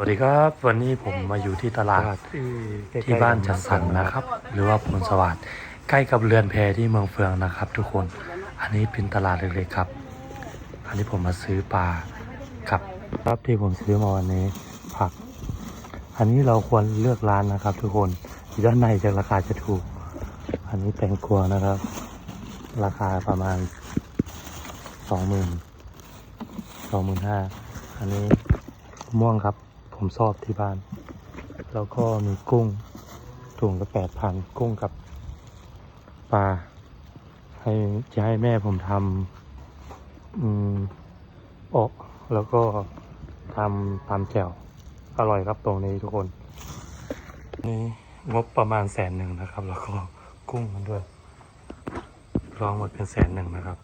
สวัสดีครับ วันนี้ผมมาอยู่ที่ตลาดที่บ้านจัดสรรนะครับ หรือว่าพลสวัสดิ์ใกล้กับเรือนแพที่เมืองเฟืองนะครับ ทุกคนอันนี้เป็นตลาดเล็กๆครับ อันนี้ผมมาซื้อปลากับครับที่ผมซื้อมาวันนี้ผัก อันนี้เราควรเลือกร้านนะครับ ทุกคนที่ด้านในจะราคาจะถูก อันนี้แตงกวานะครับ ราคาประมาณสองหมื่นสองหมื่นห้าอันนี้มะม่วงครับ ผมชอบที่บ้าน แล้วก็มีกุ้งถุงละแปดพันกุ้งกับปลาให้จะให้แม่ผมทำอืมอกแล้วก็ทำตามแจ่วอร่อยครับตรงนี้ทุกคน นี่งบประมาณแสนหนึ่งนะครับ แล้วก็กุ้งมันด้วยรองหมดเป็นแสนหนึ่งนะครับ